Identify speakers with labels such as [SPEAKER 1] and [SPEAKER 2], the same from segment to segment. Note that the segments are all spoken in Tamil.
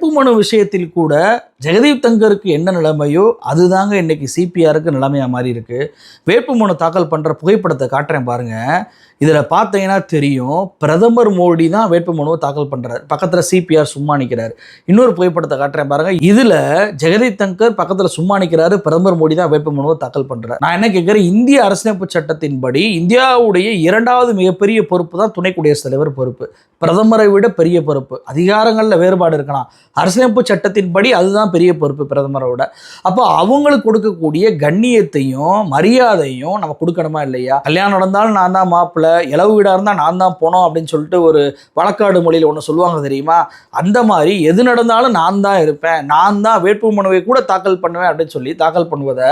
[SPEAKER 1] வேட்புமனு விஷயத்தில் கூட ஜெகதீப் தங்கருக்கு என்ன நிலைமையோ அதுதாங்க இன்றைக்கி சிபிஆருக்கு நிலைமையாக மாறி இருக்குது வேட்புமனு தாக்கல் பண்ணுற புகைப்படத்தை காட்டுறேன் பாருங்கள் இதில் பார்த்தீங்கன்னா தெரியும் பிரதமர் மோடி தான் வேட்புமனுவை தாக்கல் பண்ணுறாரு பக்கத்தில் சிபிஆர் சும்மா நிக்கிறாரு. இன்னொரு புகைப்படத்தை காட்டுறேன் பாருங்கள் இதில் ஜெகதீப் தங்கர் பக்கத்தில் சும்மா நிக்கிறாரு பிரதமர் மோடி தான் வேட்புமனுவை தாக்கல் பண்றாரு. நான் என்ன கேட்குறேன் இந்திய அரசியலமைப்பு சட்டத்தின்படி இந்தியாவுடைய இரண்டாவது மிகப்பெரிய பொறுப்பு தான் துணை குடியரசுத் தலைவர் பொறுப்பு. பிரதமரை விட பெரிய பொறுப்பு. அதிகாரங்களில் வேறுபாடு இருக்கலாம். அரசியலமைப்பு சட்டத்தின்படி அதுதான் பெரிய பொறுப்பு பிரதமரோட. அப்போ அவங்களுக்கு கொடுக்கக்கூடிய கண்ணியத்தையும் மரியாதையும் நம்ம கொடுக்கணுமா இல்லையா? கல்யாணம் நடந்தாலும் நான் தான் மாப்பிள்ளை இளவு வீடாக இருந்தால் நான் தான் போனோம் அப்படின்னு சொல்லிட்டு ஒரு வழக்காடு மொழியில் ஒன்று சொல்லுவாங்க தெரியுமா? அந்த மாதிரி எது நடந்தாலும் நான் தான் இருப்பேன் நான் தான் வேட்புமனுவை கூட தாக்கல் பண்ணுவேன் அப்படின்னு சொல்லி தாக்கல் பண்ணுவதை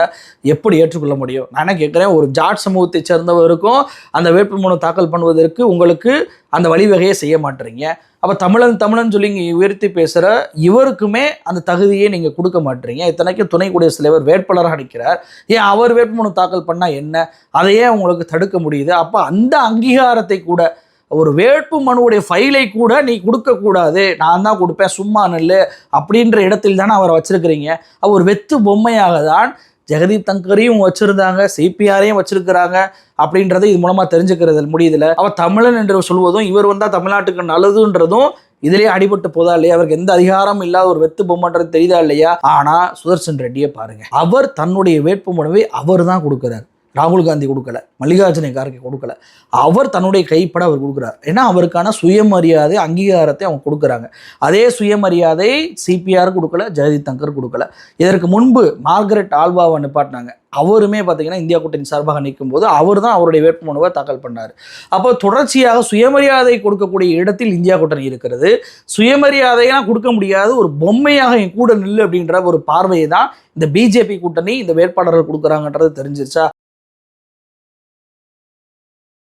[SPEAKER 1] எப்படி ஏற்றுக்கொள்ள முடியும்? நான் என்ன கேட்குறேன் ஒரு ஜாட் சமூகத்தை சேர்ந்தவருக்கும் அந்த வேட்புமனு தாக்கல் பண்ணுவதற்கு உங்களுக்கு அந்த வழிவகையை செய்ய மாட்டுறீங்க. அப்போ தமிழன் தமிழன் சொல்லி இங்கே உயர்த்தி பேசுகிற இவருக்குமே அந்த தகுதியை நீங்கள் கொடுக்க மாட்டீங்க இத்தனைக்கும் துணை குடியரசுத் தலைவர் வேட்பாளராக நிற்கிறார். ஏன் அவர் வேட்புமனு தாக்கல் பண்ணால் என்ன? அதையே உங்களுக்கு தடுக்க முடியுது? அப்போ அந்த அங்கீகாரத்தை கூட ஒரு வேட்பு மனுவுடைய ஃபைலை கூட நீ கொடுக்கக்கூடாது நான் தான் கொடுப்பேன் சும்மா நெல் அப்படின்ற இடத்தில் தானே அவரை வச்சுருக்கிறீங்க. அவர் வெத்து பொம்மையாக தான் ஜெகதீப் தங்கரையும் வச்சிருந்தாங்க சிபிஆரையும் வச்சிருக்கிறாங்க அப்படின்றத இது மூலமா தெரிஞ்சுக்கிறது முடியுதுல அவர் தமிழன் என்று சொல்வதும் இவர் வந்தா தமிழ்நாட்டுக்கு நல்லதுன்றதும் இதுலயே அடிபட்டு போதா இல்லையா? அவருக்கு எந்த அதிகாரமும் இல்லாத ஒரு வெத்து பொம்மைன்றது தெரியுதா இல்லையா? ஆனா சுதர்சன் ரெட்டியை பாருங்க. அவர் தன்னுடைய வேட்பு மனுவை அவர் தான் கொடுக்கிறார். ராகுல் காந்தி கொடுக்கல மல்லிகார்ஜுன கார்கே கொடுக்கல. அவர் தன்னுடைய கைப்பட அவர் கொடுக்குறார். ஏன்னா அவருக்கான சுயமரியாதை அங்கீகாரத்தை அவங்க கொடுக்குறாங்க. அதே சுயமரியாதை சிபிஆர் கொடுக்கல ஜெகதீப் தங்கர் கொடுக்கல. இதற்கு முன்பு மார்கரெட் ஆல்வாவை நிப்பாட்டினாங்க. அவருமே பார்த்தீங்கன்னா இந்தியா கூட்டணி சார்பாக நிற்கும் போது அவர் தான் அவருடைய வேட்புமனுவை தாக்கல் பண்ணார். அப்போ தொடர்ச்சியாக சுயமரியாதை கொடுக்கக்கூடிய இடத்தில் இந்தியா கூட்டணி இருக்கிறது. சுயமரியாதையெல்லாம் கொடுக்க முடியாது. ஒரு பொம்மையாக என் கூட நில்லு அப்படின்ற ஒரு பார்வையை தான் இந்த பிஜேபி கூட்டணி இந்த வேட்பாளர்கள் கொடுக்குறாங்கன்றது தெரிஞ்சிருச்சா?